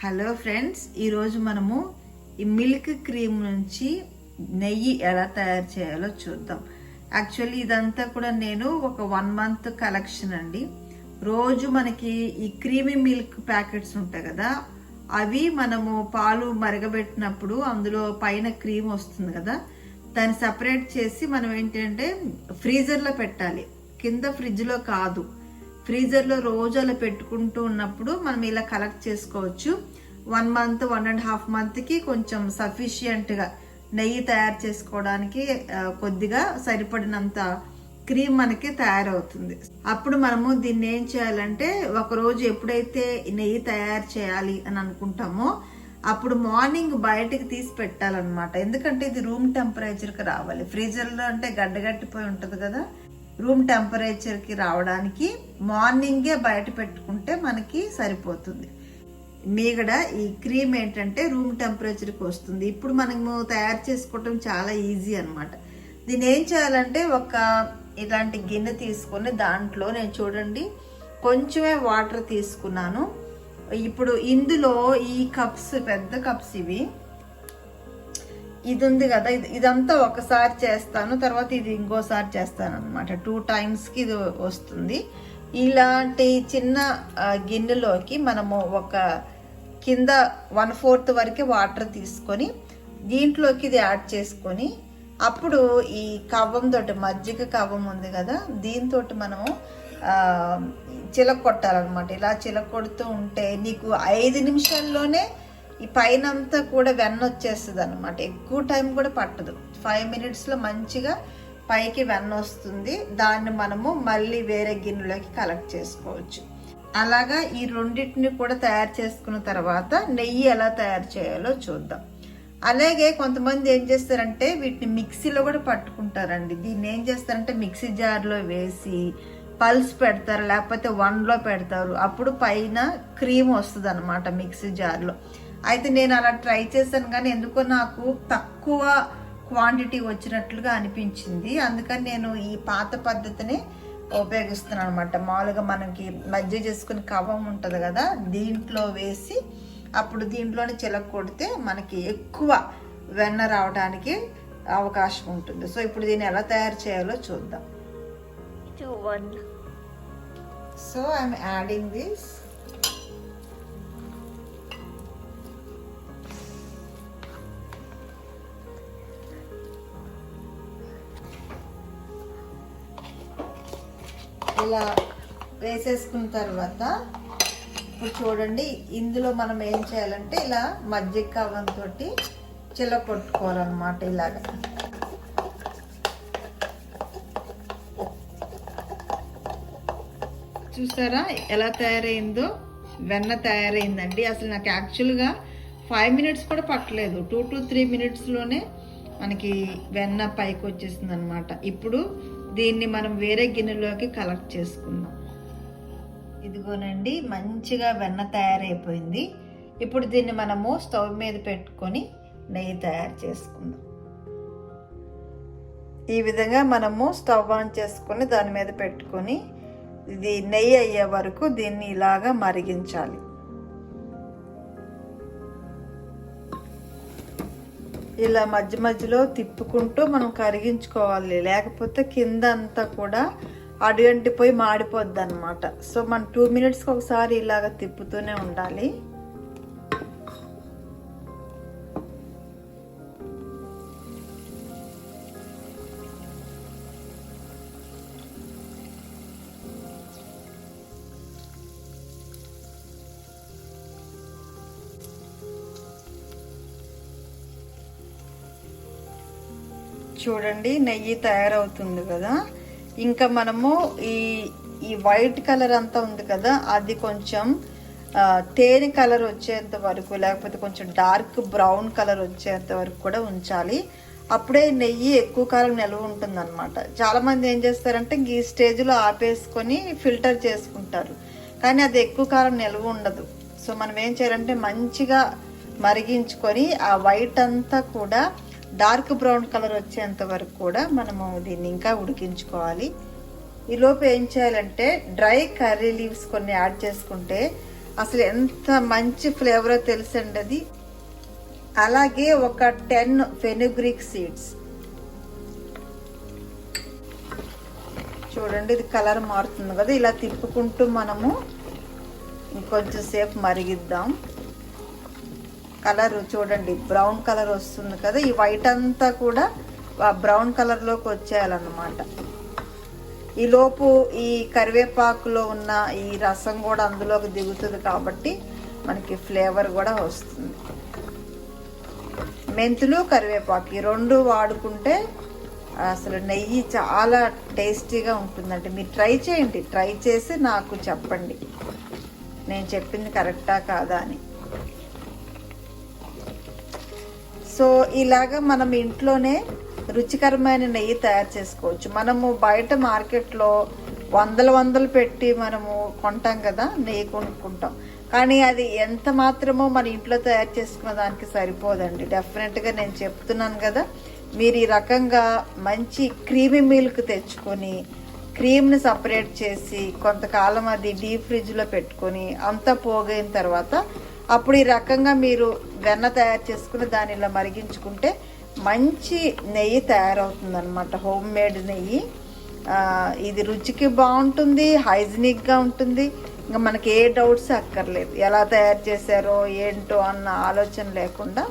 Hello friends ఈరోజు మనము ఈ మిల్క్ క్రీమ్ నుంచి నెయ్యి ఎలా తయారు చేయాలో చూద్దాం. యాక్చువల్లీ ఇదంతా కూడా నేను ఒక వన్ మంత్ కలెక్షన్ అండి. రోజు మనకి ఈ క్రీమీ మిల్క్ ప్యాకెట్స్ ఉంటాయి కదా అవి మనము పాలు మరగబెట్టినప్పుడు అందులో పైన క్రీమ్ వస్తుంది కదా దాన్ని సపరేట్ చేసి మనం ఏంటంటే ఫ్రీజర్లో పెట్టాలి. కింద ఫ్రిడ్జ్లో కాదు. ఫ్రీజర్లో రోజు అలా పెట్టుకుంటూ ఉన్నప్పుడు మనం ఇలా కలెక్ట్ చేసుకోవచ్చు. One month one and half మంత్కి కొంచెం సఫిషియంట్గా నెయ్యి తయారు చేసుకోవడానికి కొద్దిగా సరిపడినంత క్రీమ్ మనకి తయారవుతుంది. అప్పుడు మనము దీన్ని ఏం చేయాలంటే ఒక రోజు ఎప్పుడైతే నెయ్యి తయారు చేయాలి అని అనుకుంటామో అప్పుడు మార్నింగ్ బయటికి తీసి పెట్టాలన్నమాట. ఎందుకంటే ఇది రూమ్ టెంపరేచర్కి రావాలి. ఫ్రీజర్లో అంటే గడ్డగట్టిపోయి ఉంటుంది కదా. రూమ్ టెంపరేచర్కి రావడానికి మార్నింగే బయట పెట్టుకుంటే మనకి సరిపోతుంది. మీగడ ఈ క్రీమ్ ఏంటంటే రూమ్ టెంపరేచర్కి వస్తుంది. ఇప్పుడు మనము తయారు చేసుకోవటం చాలా ఈజీ అనమాట దీన్ని ఏం చేయాలంటే ఒక ఇలాంటి గిన్నె తీసుకొని దాంట్లో నేను చూడండి కొంచెమే వాటర్ తీసుకున్నాను. ఇప్పుడు ఇందులో ఈ కప్స్ పెద్ద కప్స్ ఇవి ఇది ఉంది కదా. ఇది ఇదంతా ఒకసారి చేస్తాను తర్వాత ఇది ఇంకోసారి చేస్తాను అనమాట టూ టైమ్స్కి ఇది వస్తుంది. ఇలాంటి చిన్న గిన్నెలోకి మనము ఒక కింద వన్ ఫోర్త్ వరకు వాటర్ తీసుకొని దీంట్లోకి ఇది యాడ్ చేసుకొని అప్పుడు ఈ కవ్వం తోటి మజ్జిగ కవ్వం ఉంది కదా దీంతో మనము ఆ, చిలక కొట్టాలన్నమాట. ఇలా చిలక కొడుతూ ఉంటే నీకు ఐదు నిమిషాల్లోనే ఈ పైన అంతా కూడా వెన్న వచ్చేస్తుంది అనమాట ఎక్కువ టైం కూడా పట్టదు. ఫైవ్ మినిట్స్లో మంచిగా పైకి వెన్న వస్తుంది. దాన్ని మనము మళ్ళీ వేరే గిన్నెలోకి కలెక్ట్ చేసుకోవచ్చు. అలాగా ఈ రెండింటిని కూడా తయారు చేసుకున్న తర్వాత నెయ్యి ఎలా తయారు చేయాలో చూద్దాం. అలాగే కొంతమంది ఏం చేస్తారంటే వీటిని మిక్సీలో కూడా పట్టుకుంటారండి. దీన్ని ఏం చేస్తారంటే మిక్సీ జార్లో వేసి పల్స్ పెడతారు లేకపోతే వన్లో పెడతారు. అప్పుడు పైన క్రీమ్ వస్తుంది అనమాట మిక్సీ జార్లో. అయితే నేను అలా ట్రై చేశాను కానీ ఎందుకో నాకు తక్కువ క్వాంటిటీ వచ్చినట్లుగా అనిపించింది. అందుకని నేను ఈ పాత పద్ధతిని ఉపయోగిస్తున్నాను అనమాట మామూలుగా మనకి మజ్జిగ చేసుకుని కవం ఉంటుంది కదా దీంట్లో వేసి అప్పుడు దీంట్లోనే చిలక కొడితే మనకి ఎక్కువ వెన్న రావడానికి అవకాశం ఉంటుంది. సో ఇప్పుడు దీన్ని ఎలా తయారు చేయాలో చూద్దాం. So I'm adding this. ఇలా వేసేసుకున్న తర్వాత ఇప్పుడు చూడండి ఇందులో మనం ఏం చేయాలంటే ఇలా మజ్జిగ కవ్వంతో చిల్ల కొట్టుకోవాలన్నమాట ఇలాగా. చూసారా ఎలా తయారైందో? వెన్న తయారైందండి. అసలు నాకు యాక్చువల్గా ఫైవ్ మినిట్స్ కూడా పట్టలేదు. టూ టు త్రీ మినిట్స్లోనే మనకి వెన్న పైకి వచ్చేసింది అనమాట ఇప్పుడు దీన్ని మనం వేరే గిన్నెలోకి కలెక్ట్ చేసుకుందాం. ఇదిగోనండి మంచిగా వెన్న తయారైపోయింది. ఇప్పుడు దీన్ని మనము స్టవ్ మీద పెట్టుకొని నెయ్యి తయారు చేసుకుందాం. ఈ విధంగా మనము స్టవ్ ఆన్ చేసుకొని దాని మీద పెట్టుకొని ఇది నెయ్యి అయ్యే వరకు దీన్ని ఇలాగా మరిగించాలి. ఇలా మధ్య మధ్యలో తిప్పుకుంటూ మనం కరిగించుకోవాలి. లేకపోతే కింద అంతా కూడా అడుగంటిపోయి మాడిపోద్ది అనమాట సో మనం టూ మినిట్స్కి ఒకసారి ఇలాగ తిప్పుతూనే ఉండాలి. చూడండి నెయ్యి తయారవుతుంది కదా. ఇంకా మనము ఈ ఈ వైట్ కలర్ అంతా ఉంది కదా అది కొంచెం తేనె కలర్ వచ్చేంత వరకు లేకపోతే కొంచెం డార్క్ బ్రౌన్ కలర్ వచ్చేంత వరకు కూడా ఉంచాలి. అప్పుడే నెయ్యి ఎక్కువ కాలం నిల్వ ఉంటుంది అనమాట ఏం చేస్తారంటే ఇంక ఈ స్టేజ్లో ఆపేసుకొని ఫిల్టర్ చేసుకుంటారు. కానీ అది ఎక్కువ కాలం నిల్వ ఉండదు. సో మనం ఏం చేయాలంటే మంచిగా మరిగించుకొని ఆ వైట్ అంతా కూడా డార్క్ బ్రౌన్ కలర్ వచ్చేంత వరకు కూడా మనము దీన్ని ఇంకా ఉడికించుకోవాలి. ఈలోపు ఏం చేయాలంటే డ్రై కర్రీ లీవ్స్ కొన్ని యాడ్ చేసుకుంటే అసలు ఎంత మంచి ఫ్లేవరో తెలుసండి అది. అలాగే ఒక టెన్ ఫెనుగ్రిక్ సీడ్స్. చూడండి ఇది కలర్ మారుతుంది కదా ఇలా తిప్పుకుంటూ మనము ఇంకొంచెం సేపు మరిగిద్దాం. కలర్ చూడండి బ్రౌన్ కలర్ వస్తుంది కదా ఈ వైట్ అంతా కూడా ఆ బ్రౌన్ కలర్లోకి వచ్చేయాలన్నమాట. ఈలోపు ఈ కరివేపాకులో ఉన్న ఈ రసం కూడా అందులోకి దిగుతుంది కాబట్టి మనకి ఫ్లేవర్ కూడా వస్తుంది. మెంతులు కరివేపాకు ఈ రెండు వాడుకుంటే అసలు నెయ్యి చాలా టేస్టీగా ఉంటుందండి. మీరు ట్రై చేయండి ట్రై చేసి నాకు చెప్పండి. నేను చెప్పింది కరెక్టా కాదా అని. సో ఇలాగ మనం ఇంట్లోనే రుచికరమైన నెయ్యి తయారు చేసుకోవచ్చు. మనము బయట మార్కెట్లో వందలు వందలు పెట్టి మనము కొంటాం కదా నెయ్యి కొనుక్కుంటాం. కానీ అది ఎంత మాత్రమో మన ఇంట్లో తయారు చేసుకున్న దానికి సరిపోదండి. డెఫినెట్గా నేను చెప్తున్నాను కదా మీరు ఈ రకంగా మంచి క్రీమీ మిల్క్ తెచ్చుకొని క్రీమ్ని సపరేట్ చేసి కొంతకాలం అది డీప్ ఫ్రిడ్జ్లో పెట్టుకొని అంతా పోగైన తర్వాత అప్పుడు ఈ రకంగా మీరు వెన్న తయారు చేసుకుని దానిలో ఇలా మరిగించుకుంటే మంచి నెయ్యి తయారవుతుంది అనమాట హోమ్ మేడ్ నెయ్యి. ఇది రుచికి బాగుంటుంది హైజీనిక్గా ఉంటుంది. ఇంకా మనకి ఏ డౌట్స్ అక్కర్లేదు. ఎలా తయారు చేశారో ఏంటో అన్న ఆలోచన లేకుండా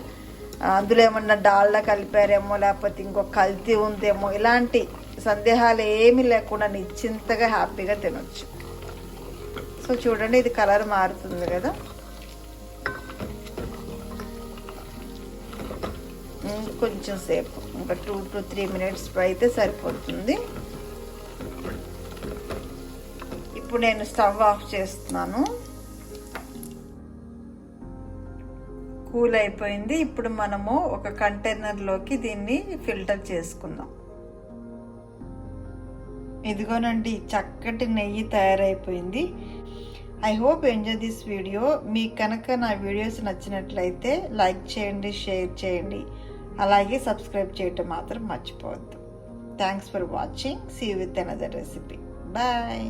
అందులో ఏమన్నా డాల్లా కలిపారేమో లేకపోతే ఇంకో కల్తీ ఉందేమో ఇలాంటి సందేహాలు ఏమీ లేకుండా నిశ్చింతగా హ్యాపీగా తినొచ్చు. సో చూడండి ఇది కలర్ మారుతుంది కదా. కొంచెం సేపు ఇంకా టూ టు త్రీ మినిట్స్ అయితే సరిపోతుంది. ఇప్పుడు నేను స్టవ్ ఆఫ్ చేస్తున్నాను. కూల్ అయిపోయింది. ఇప్పుడు మనము ఒక కంటైనర్లోకి దీన్ని ఫిల్టర్ చేసుకుందాం. ఇదిగోనండి చక్కటి నెయ్యి తయారైపోయింది. I hope enjoy this video మీకు కనుక నా వీడియోస్ నచ్చినట్లయితే లైక్ చేయండి షేర్ చేయండి. అలాగే సబ్స్క్రైబ్ చేయటం మాత్రం మర్చిపోవద్దు. Thanks for watching see with another recipe bye